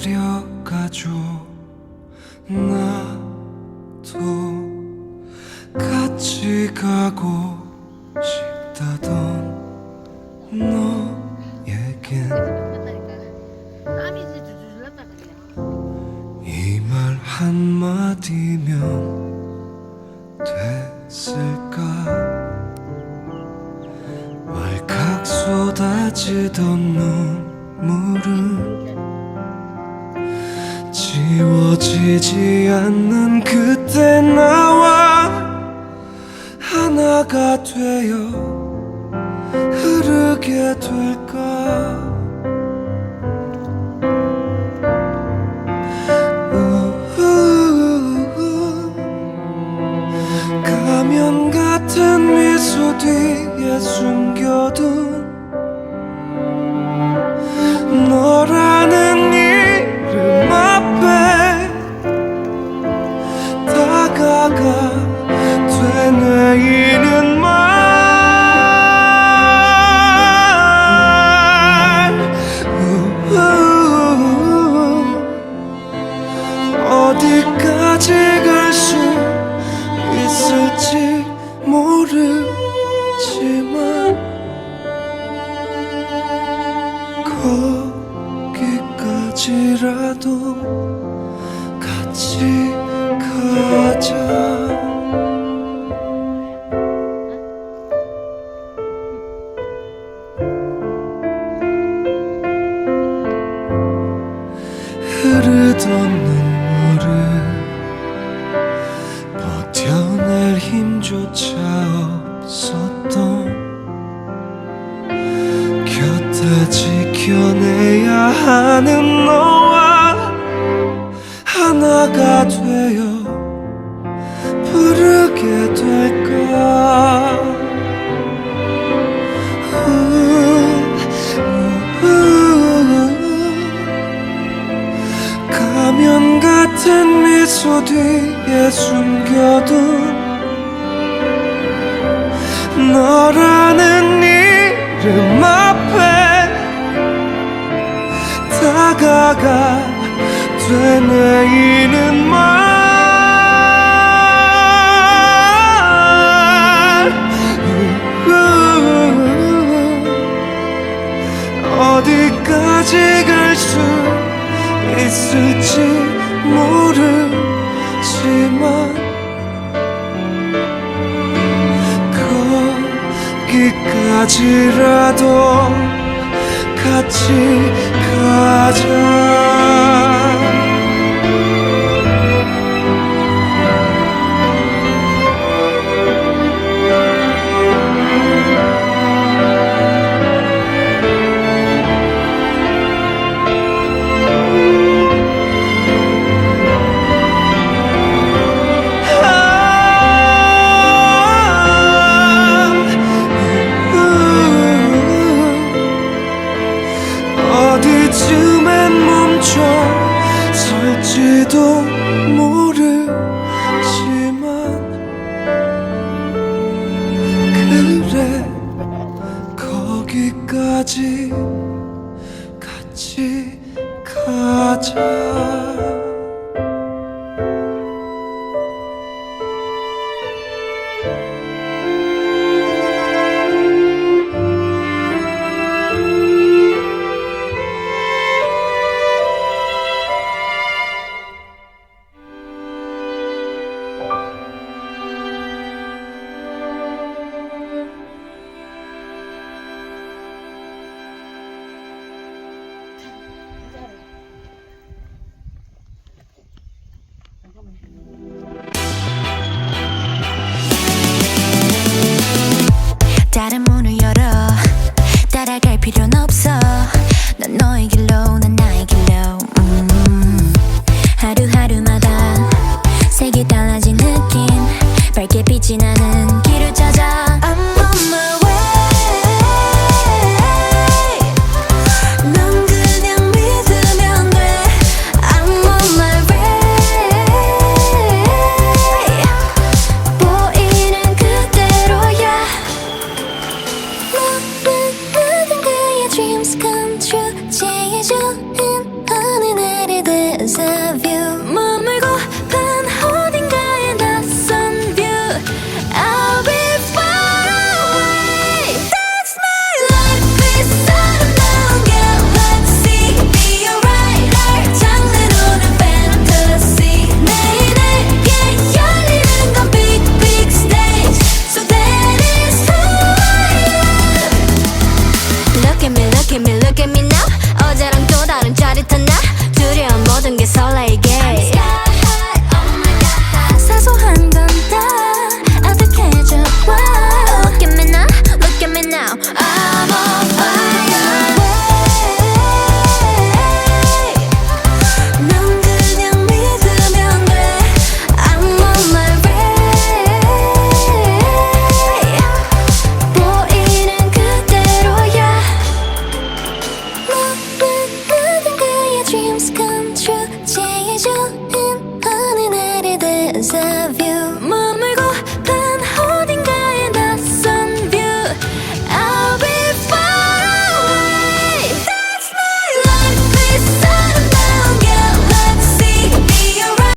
데려가줘 나도 같이 가고 싶다던 너에겐. 이 말 한마디면 됐을까 왈칵 쏟아지던 눈물은 지워지지 않는 그때 나와 하나가 되어 흐르게 될까. 가면 같은 미소 뒤에 숨겨둔 어디까지 갈 수 있을지 모르지만 거기까지라도 같이 가자. 흐르던 조차 없었던 곁에 지켜내야 하는 너와 하나가 되어 부르게 될까. 가면 같은 미소 뒤에 숨겨둔 너라는 이름 앞에 다가가 되뇌이는 말. 어디까지 갈 수 있을지 모르지만 거기까지라도 같이 가자 같이 가자 흰 하늘 내리듯